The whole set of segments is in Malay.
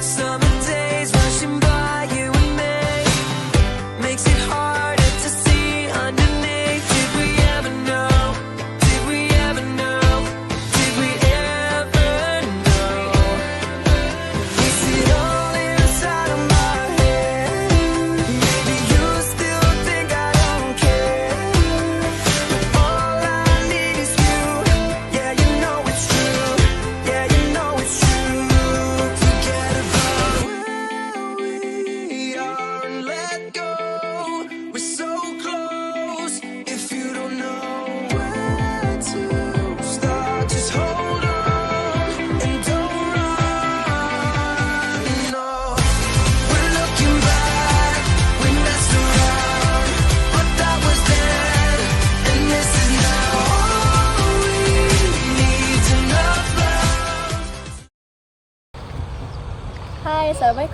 Summer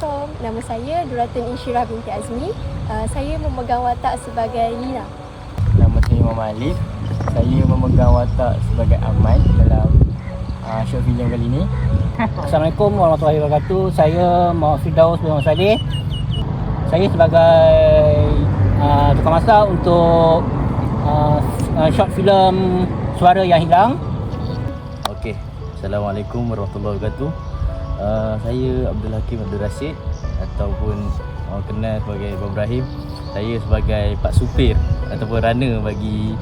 Assalamualaikum. Nama saya Duratun Insyirah binti Azmi. Uh, saya memegang watak sebagai Lina. Nama saya Muhammad Alif. Saya memegang watak sebagai Ahmad dalam uh, short film kali ini. Assalamualaikum warahmatullahi wabarakatuh. Saya Muhammad Firdaus bin Muhammad Saleh. Saya sebagai uh, tukang masak untuk uh, uh, short film Suara Yang Hilang. Okey. Assalamualaikum warahmatullahi wabarakatuh. Uh, saya Abdul Hakim Abdul Rashid ataupun orang kenal sebagai Abang Ibrahim. Saya sebagai Pak Supir ataupun runner bagi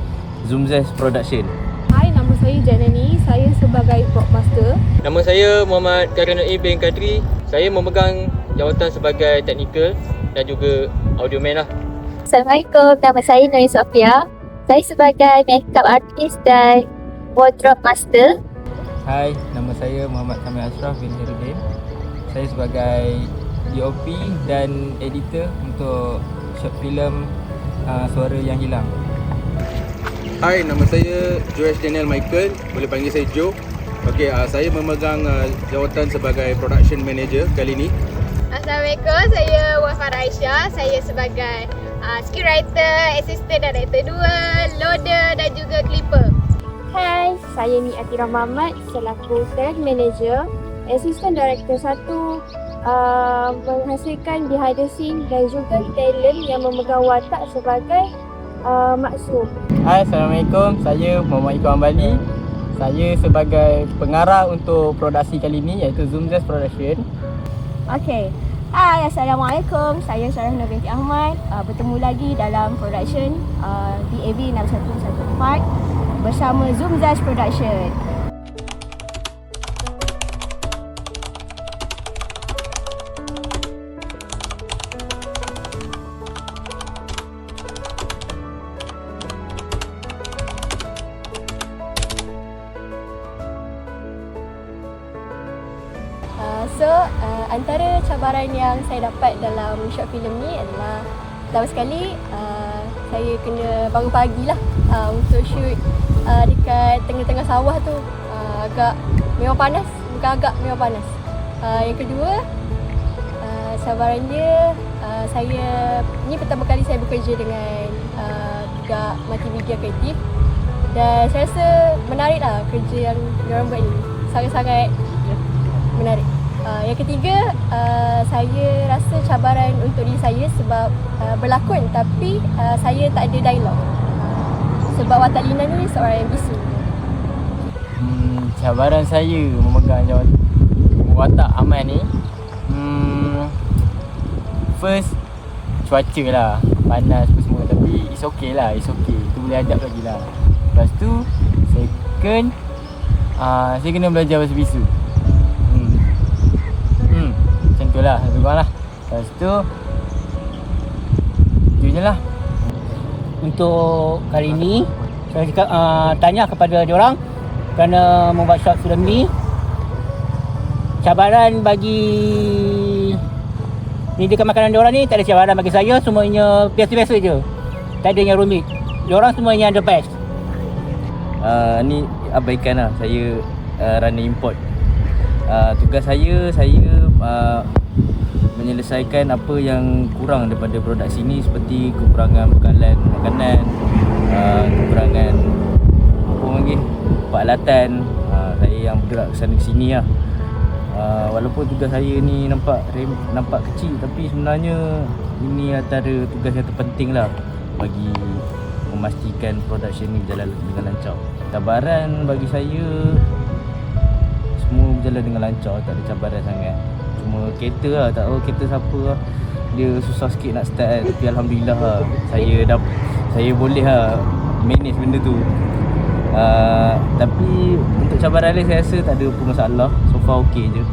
Zoomzest Production. Hai, nama saya Janani. Saya sebagai Broadmaster. Nama saya Muhammad Karim Naib bin Kadri. Saya memegang jawatan sebagai teknikal dan juga audio man lah. Assalamualaikum, nama saya Nuri Sofia. Saya sebagai makeup artist dan wardrobe master. Hai, saya Muhammad Kamil Ashraf bin Hirudin. Saya sebagai DOP dan editor untuk short film uh, Suara Yang Hilang. Hai, nama saya Joash Daniel Michael. Boleh panggil saya Joe. Okey, uh, saya memegang uh, jawatan sebagai production manager kali ini. Assalamualaikum, saya Wafar Aisyah. Saya sebagai uh, scriptwriter, assistant director 2, loader dan juga clipper. Hai, saya Ni Atira Muhammad selaku talent manager, assistant director 1, uh, menghasilkan behind the scene dan juga talent yang memegang watak sebagai uh, maksum. Hai, Assalamualaikum. Saya Muhammad Iqbal Bali. Saya sebagai pengarah untuk produksi kali ini iaitu Zoomzest Production. Okay. Hai, Assalamualaikum. Saya Sarah Nur binti Ahmad. Uh, bertemu lagi dalam production uh, DAB 6114 bersama Zoom Zash Production. Uh, so uh, antara cabaran yang saya dapat dalam short film ni adalah pertama sekali uh, saya kena bangun pagi lah uh, untuk shoot uh, dekat tengah-tengah sawah tu uh, agak memang panas bukan agak memang panas. Uh, yang kedua uh, cabaran dia uh, saya ni pertama kali saya bekerja dengan uh, juga multimedia kreatif dan saya rasa menarik lah kerja yang diorang buat ni. Sangat-sangat menarik. Uh, yang ketiga, uh, saya rasa cabaran untuk diri saya sebab uh, berlakon tapi uh, saya tak ada dialog. Sebab watak Lina ni seorang yang bisu. Hmm, cabaran saya memegang jawatan watak aman ni hmm, First Cuaca lah Panas apa semua Tapi it's okay lah It's okay Itu boleh adapt lagi lah Lepas tu Second uh, Saya kena belajar bahasa bisu tu lah Lebih kurang lah. Lepas tu Itu je lah. Untuk kali ini saya cakap, uh, tanya kepada diorang kerana membuat short film ni. Cabaran bagi menyediakan makanan diorang ni tak ada cabaran bagi saya semuanya biasa-biasa je. Tak ada yang rumit. Diorang semuanya the best. Uh, ni abaikan lah. Saya uh, runner import. Uh, tugas saya saya uh, menyelesaikan apa yang kurang daripada produksi ni seperti kekurangan bekalan makanan, uh, kekurangan apa lagi peralatan. Uh, saya yang bergerak ke sana ke sini lah. uh, walaupun tugas saya ni nampak nampak kecil tapi sebenarnya ini antara tugas yang terpenting lah bagi memastikan production ni berjalan dengan lancar. Cabaran bagi saya semua berjalan dengan lancar, tak ada cabaran sangat. Cuma kereta lah, tak tahu kereta siapa lah. Dia susah sikit nak start kan. Tapi Alhamdulillah lah, saya dah saya boleh lah manage benda tu. Uh, tapi untuk cabaran lain saya rasa tak ada pun masalah. So far okey je.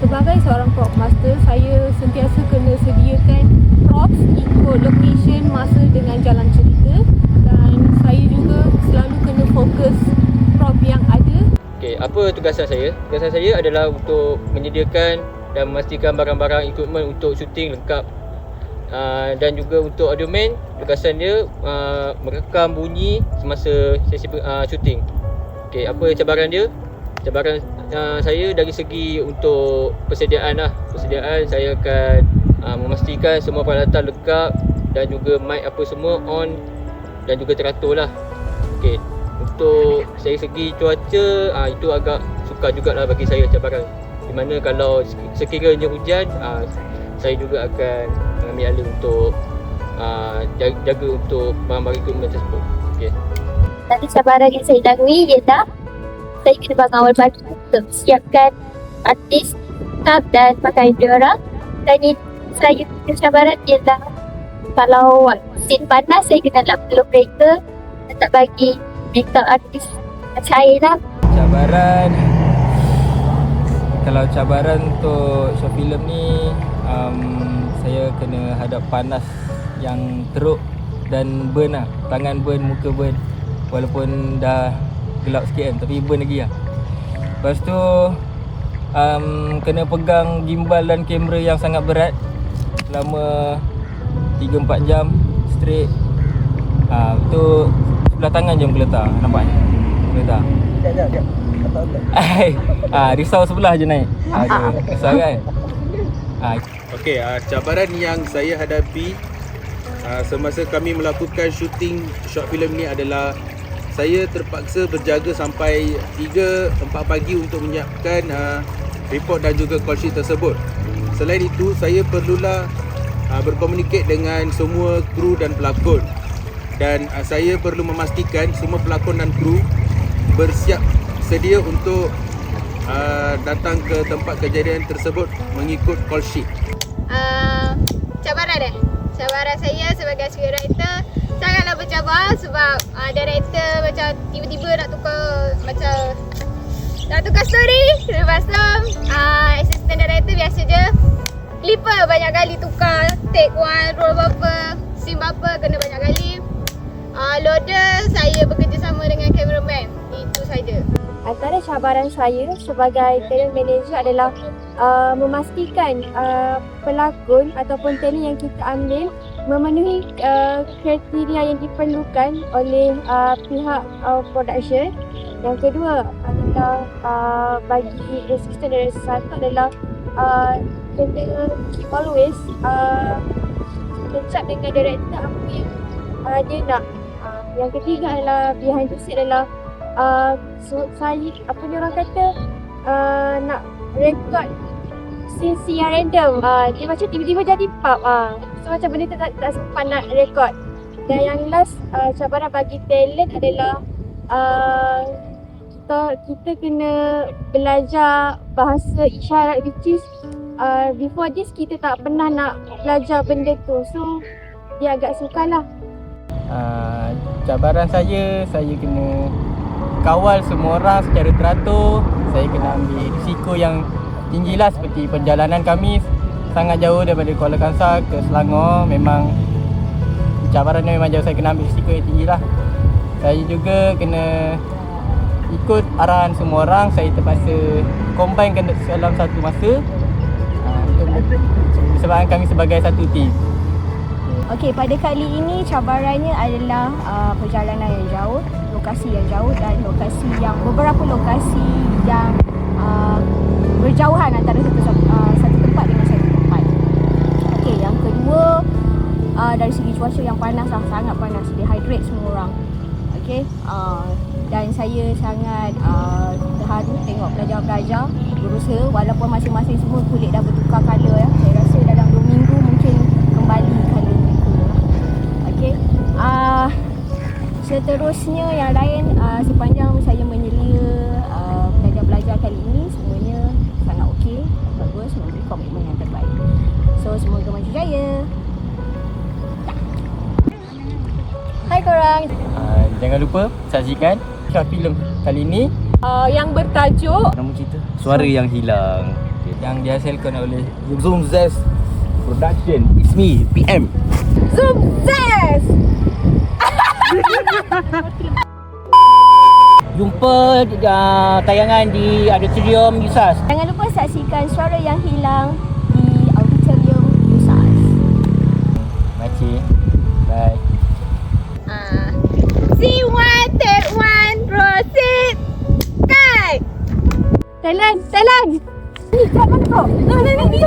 Sebagai seorang prop master, saya sentiasa kena sediakan props ikut location, masa dengan jalan cerita dan saya juga selalu kena fokus prop yang ada Okey, apa tugasan saya? Tugasan saya adalah untuk menyediakan dan memastikan barang-barang equipment untuk syuting lengkap. Uh, dan juga untuk audio man, tugasan dia uh, merekam bunyi semasa sesi uh, syuting. Okey, apa cabaran dia? Cabaran uh, saya dari segi untuk persediaan lah. Persediaan saya akan uh, memastikan semua peralatan lengkap dan juga mic apa semua on dan juga teratur lah. Okey, untuk dari segi cuaca uh, itu agak sukar jugalah bagi saya cabaran. Mana kalau sekiranya hujan uh, saya juga akan mengambil alih untuk uh, jaga, jaga untuk barang-barang equipment tersebut. Okey. Nanti cabaran yang saya lalui ialah saya kena bangun awal pagi untuk siapkan artis, staff dan pakaian diorang. Dan ini saya punya cabaran ialah kalau scene panas saya kena nak peluk mereka tak bagi makeup artis cair lah. Cabaran Kalau cabaran untuk short film ni um, Saya kena hadap panas yang teruk dan burn lah. Tangan burn, muka burn. Walaupun dah gelap sikit kan tapi burn lagi lah. Lepas tu um, Kena pegang gimbal dan kamera yang sangat berat. Selama 3-4 jam straight. Uh, Tu sebelah tangan je menggeletar Nampak? Menggeletar Ai, ah, risau sebelah je naik. Ada risau kan? Ah, Okey, uh, cabaran yang saya hadapi uh, semasa kami melakukan syuting short film ni adalah saya terpaksa berjaga sampai 3 4 pagi untuk menyiapkan uh, report dan juga call sheet tersebut. Selain itu, saya perlulah uh, berkomunikasi dengan semua kru dan pelakon. Dan uh, saya perlu memastikan semua pelakon dan kru bersiap sedia untuk uh, datang ke tempat kejadian tersebut mengikut call sheet. Uh, cabaran eh? Cabaran saya sebagai scriptwriter sangatlah bercabar sebab uh, director macam tiba-tiba nak tukar macam nak tukar story lepas tu uh, assistant director biasa je clipper banyak kali tukar take one roll berapa scene berapa kena banyak kali uh, loader saya bekerjasama dengan cameraman itu saja Antara cabaran saya sebagai talent manager adalah uh, memastikan uh, pelakon ataupun talent yang kita ambil memenuhi uh, kriteria yang diperlukan oleh uh, pihak uh, production. Yang kedua adalah uh, bagi assistant director satu adalah uh, kena keep always uh, kecap dengan director apa yang uh, dia nak. Uh, yang ketiga adalah behind the scene adalah uh, so, saya apa ni orang kata uh, nak record scene yang random. Uh, dia macam tiba-tiba jadi pub uh. so macam benda tu tak, tak sempat nak record. Dan yang last uh, cabaran bagi talent adalah uh, kita kita kena belajar bahasa isyarat which is uh, before this kita tak pernah nak belajar benda tu. So dia agak sukar lah. Ah, cabaran saya saya kena kawal semua orang secara teratur. Saya kena ambil risiko yang tinggi lah seperti perjalanan kami sangat jauh daripada Kuala Kangsar ke Selangor. Memang cabaran memang jauh saya kena ambil risiko yang tinggi lah. Saya juga kena ikut arahan semua orang. Saya terpaksa combinekan dalam satu masa. Ah, untuk sebabkan kami sebagai satu team. Okey, pada kali ini cabarannya adalah uh, perjalanan yang jauh, lokasi yang jauh dan lokasi yang beberapa lokasi yang uh, berjauhan antara satu uh, satu tempat dengan satu tempat. Okey, yang kedua uh, dari segi cuaca yang panas lah, sangat panas, dehydrate semua orang. Okey, uh, dan saya sangat uh, terharu tengok pelajar-pelajar berusaha walaupun masing-masing semua kulit dah bertukar colour ya. Seterusnya yang lain uh, sepanjang saya menyelia uh, belajar-belajar kali ini semuanya sangat okey, bagus, memberi komitmen yang terbaik. So semoga maju jaya. Hai korang. Uh, jangan lupa saksikan short film kali ini Uh, yang bertajuk Nama cerita? Suara yang hilang. yang dihasilkan oleh Zoom Zest Production. It's me, PM. Zoom Zest. Jumpa uh, tayangan di Auditorium Yusas. Jangan lupa saksikan Suara Yang Hilang di Auditorium Yusas. Makcik. Bye. Ah. See one, take one, proceed. Kai. Thailand, Thailand. Ni, kat mana kau? Ni, ni, ni.